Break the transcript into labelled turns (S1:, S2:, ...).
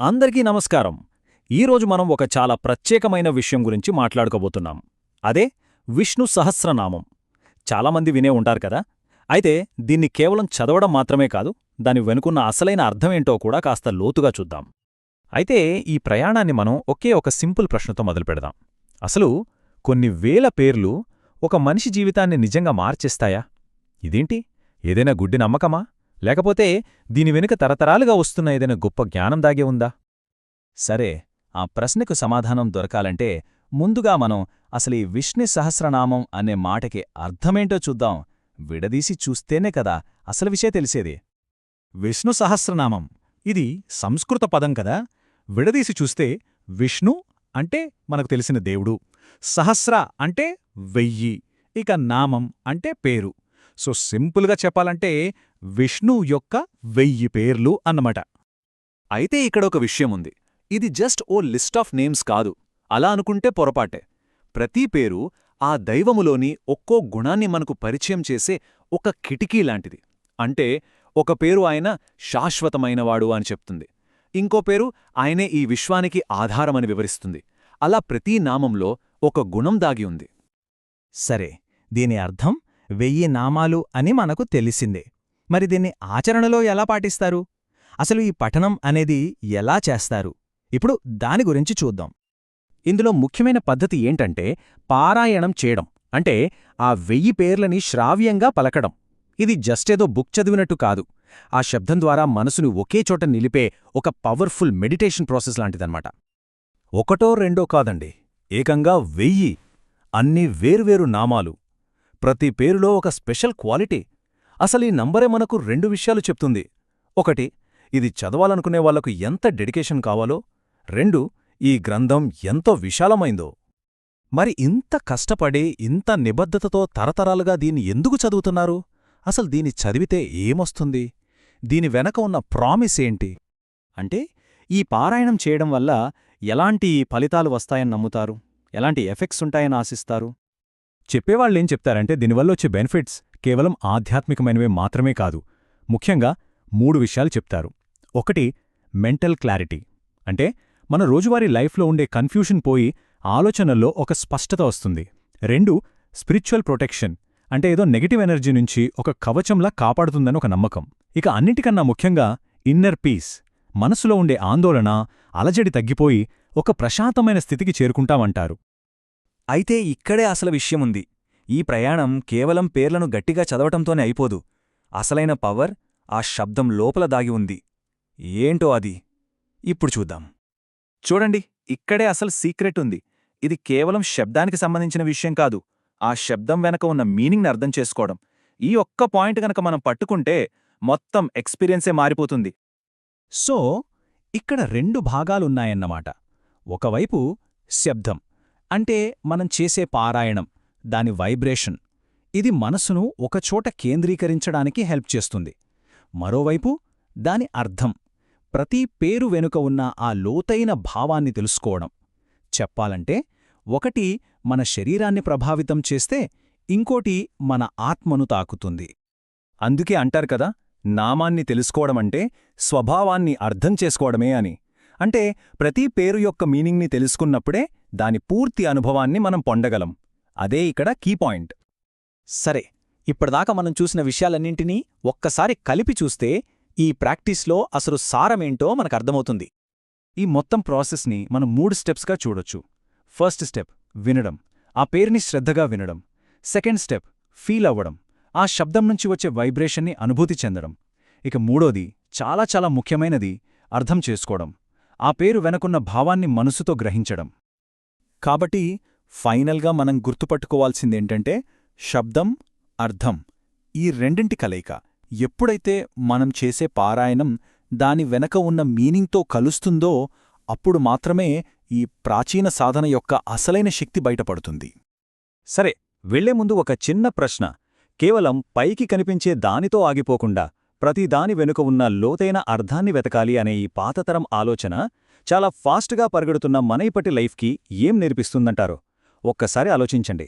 S1: అందరికీ నమస్కారం. ఈరోజు మనం ఒక చాలా ప్రత్యేకమైన విషయం గురించి మాట్లాడుకోబోతున్నాం. అదే విష్ణు సహస్రనామం. చాలామంది వినే ఉంటారు కదా? అయితే దీన్ని కేవలం చదవడం మాత్రమే కాదు దాని వెనుకున్న అసలైన అర్థమేంటో కూడా కాస్త లోతుగా చూద్దాం. అయితే ఈ ప్రయాణాన్ని మనం ఒకే ఒక సింపుల్ ప్రశ్నతో మొదలుపెడదాం అసలు కొన్ని వేల పేర్లు ఒక మనిషి జీవితాన్ని నిజంగా మార్చేస్తాయా? ఇదేంటి? ఏదైనా గుడ్డి నమ్మకమా? లేకపోతే దీని వెనుక తరతరాలుగా వస్తున్న ఏదైనా గొప్ప జ్ఞానం దాగే ఉందా? సరే ఆ ప్రశ్నకు సమాధానం దొరకాలంటే ముందుగా మనం అసలు ఈ విష్ణు సహస్రనామం అనే మాటకి అర్థమేంటో చూద్దాం. విడదీసి చూస్తేనే కదా అసలు విషయం తెలిసేది.
S2: విష్ణు సహస్రనామం. ఇది సంస్కృత పదం కదా. విడదీసి చూస్తే విష్ణు అంటే మనకు తెలిసిన దేవుడు. సహస్ర అంటే వెయ్యి. ఇక నామం అంటే పేరు. సో సింపుల్గా చెప్పాలంటే విష్ణు యొక్క వెయ్యి పేర్లు అన్నమాట.
S1: అయితే ఇక్కడ ఒక విషయం ఉంది. ఇది just a list of names కాదు. అలా అనుకుంటే పొరపాటే. ప్రతి పేరు ఆ దైవములోని ఒక్కో గుణాన్ని మనకు పరిచయం చేసే ఒక కిటికీ లాంటిది. అంటే ఒక పేరు ఆయన శాశ్వతమైనవాడు అని చెప్తుంది. ఇంకో పేరు ఆయనే ఈ విశ్వానికి ఆధారమని వివరిస్తుంది. అలా ప్రతి నామంలో ఒక గుణం దాగి ఉంది.
S3: సరే దీని అర్థం? వెయ్యి నామాలు అని మనకు తెలిసిందే. మరి దీన్ని ఆచరణలో ఎలా పాటిస్తారు? అసలు ఈ పఠనం అనేది ఎలా చేస్తారు? ఇప్పుడు దాని గురించి చూద్దాం.
S1: ఇందులో ముఖ్యమైన పద్ధతి ఏంటంటే పారాయణం చేయడం. అంటే ఆ వెయ్యి పేర్లని శ్రావ్యంగా పలకడం. ఇది జస్టేదో బుక్ చదివినట్టు కాదు. ఆ శబ్దం ద్వారా మనసును ఒకే చోట నిలిపే ఒక పవర్ఫుల్ మెడిటేషన్ ప్రాసెస్ లాంటిదన్నమాట. ఒకటో రెండో కాదండి. ఏకంగా వెయ్యి అన్ని వేర్వేరు నామాలు. ప్రతి పేరులో ఒక స్పెషల్ క్వాలిటీ. అసలీ నంబరే మనకు రెండు విషయాలు చెప్తుంది. ఒకటి ఇది చదవాలనుకునే వాళ్ళకు ఎంత డెడికేషన్ కావాలో. రెండు ఈ గ్రంథం ఎంతో విశాలమైందో. మరి ఇంత కష్టపడి ఇంత నిబద్ధతతో తరతరాలుగా దీన్ని ఎందుకు చదువుతున్నారు? అసలు దీని చదివితే ఏమొస్తుంది? దీని వెనక ఉన్న ప్రామిస్ ఏంటి? అంటే ఈ పారాయణం చేయడం వల్ల ఎలాంటి ఫలితాలు వస్తాయని నమ్ముతారు? ఎలాంటి ఎఫెక్ట్స్ ఉంటాయని ఆశిస్తారు? చెప్పేవాళ్ళేం చెప్తారంటే దీనివల్ల వచ్చే బెనిఫిట్స్ కేవలం ఆధ్యాత్మికమైనవే మాత్రమే కాదు. ముఖ్యంగా మూడు విషయాలు చెప్తారు. ఒకటి మెంటల్ క్లారిటీ. అంటే మన రోజువారీ లైఫ్లో ఉండే కన్ఫ్యూషన్ పోయి ఆలోచనల్లో ఒక స్పష్టత వస్తుంది. రెండు స్పిరిచువల్ ప్రొటెక్షన్. అంటే ఏదో నెగిటివ్ ఎనర్జీ నుంచి ఒక కవచంలా కాపాడుతుందని ఒక నమ్మకం. ఇక అన్నిటికన్నా ముఖ్యంగా ఇన్నర్ పీస్. మనసులో ఉండే ఆందోళన అలజడి తగ్గిపోయి ఒక ప్రశాంతమైన స్థితికి చేరుకుంటామంటారు. అయితే ఇక్కడే అసలు విషయముంది. ఈ ప్రయాణం కేవలం పేర్లను గట్టిగా చదవటంతోనే అయిపోదు. అసలైన పవర్ ఆ శబ్దం లోపల దాగి ఉంది. ఏంటో అది? ఇప్పుడు చూద్దాం. చూడండి ఇక్కడే అసలు సీక్రెట్ ఉంది. ఇది కేవలం శబ్దానికి సంబంధించిన విషయం కాదు. ఆ శబ్దం వెనక ఉన్న మీనింగ్ని అర్థం చేసుకోవడం. ఈ ఒక్క పాయింట్ గనక మనం పట్టుకుంటే మొత్తం ఎక్స్పీరియన్సే మారిపోతుంది.
S3: సో ఇక్కడ రెండు భాగాలున్నాయన్నమాట. ఒకవైపు శబ్దం. అంటే మనం చేసే పారాయణం దాని వైబ్రేషన్. ఇది మనసును ఒకచోట కేంద్రీకరించడానికి హెల్ప్ చేస్తుంది. మరోవైపు దాని అర్థం ప్రతి పేరు వెనుక ఉన్న ఆ లోతైన భావాన్ని తెలుసుకోవడం. చెప్పాలంటే ఒకటి మన శరీరాన్ని ప్రభావితం చేస్తే ఇంకోటి మన ఆత్మను తాకుతుంది.
S1: అందుకే అంటారు కదా నామాన్ని తెలుసుకోవడమంటే స్వభావాన్ని అర్థం చేసుకోవడమే అని. అంటే ప్రతి పేరు యొక్క మీనింగ్ని తెలుసుకున్నప్పుడే దాని పూర్తి అనుభవాన్ని మనం పొందగలం. అదే ఇక్కడ కీ పాయింట్.
S3: సరే ఇప్పటిదాకా మనం చూసిన విషయాలన్నింటినీ ఒక్కసారి కలిపి చూస్తే ఈ ప్రాక్టీస్లో అసలు సారమేంటో మనకర్థమవుతుంది
S1: ఈ మొత్తం ప్రాసెస్ని మనం మూడు స్టెప్స్గా చూడొచ్చు. ఫస్ట్ స్టెప్ వినడం. ఆ పేరుని శ్రద్ధగా వినడం. సెకండ్ స్టెప్ ఫీల్ అవ్వడం. ఆ శబ్దం నుంచి వచ్చే వైబ్రేషన్ని అనుభూతి చెందడం. ఇక మూడోది చాలా చాలా ముఖ్యమైనది అర్థం చేసుకోవడం. ఆ పేరు వెనకున్న భావాన్ని మనసుతో గ్రహించడం. కాబట్టి ఫైనల్గా మనం గుర్తుపట్టుకోవాల్సిందేంటంటే శబ్దం అర్థం ఈ రెండింటి కలయిక. ఎప్పుడైతే మనం చేసే పారాయణం దాని వెనక ఉన్న మీనింగ్తో కలుస్తుందో అప్పుడు మాత్రమే ఈ ప్రాచీన సాధన యొక్క అసలైన శక్తి బయటపడుతుంది. సరే వెళ్ళే ముందు ఒక చిన్న ప్రశ్న. కేవలం పైకి కనిపించే దానితో ఆగిపోకుండా ప్రతిదాని వెనుక ఉన్న లోతైన అర్థాన్ని వెతకాలి అనే ఈ పాతతరం ఆలోచన చాలా ఫాస్ట్గా పరుగెడుతున్న మనైపటి లైఫ్కి ఏం నేర్పిస్తుందంటారు? ఒక్కసారి ఆలోచించండి.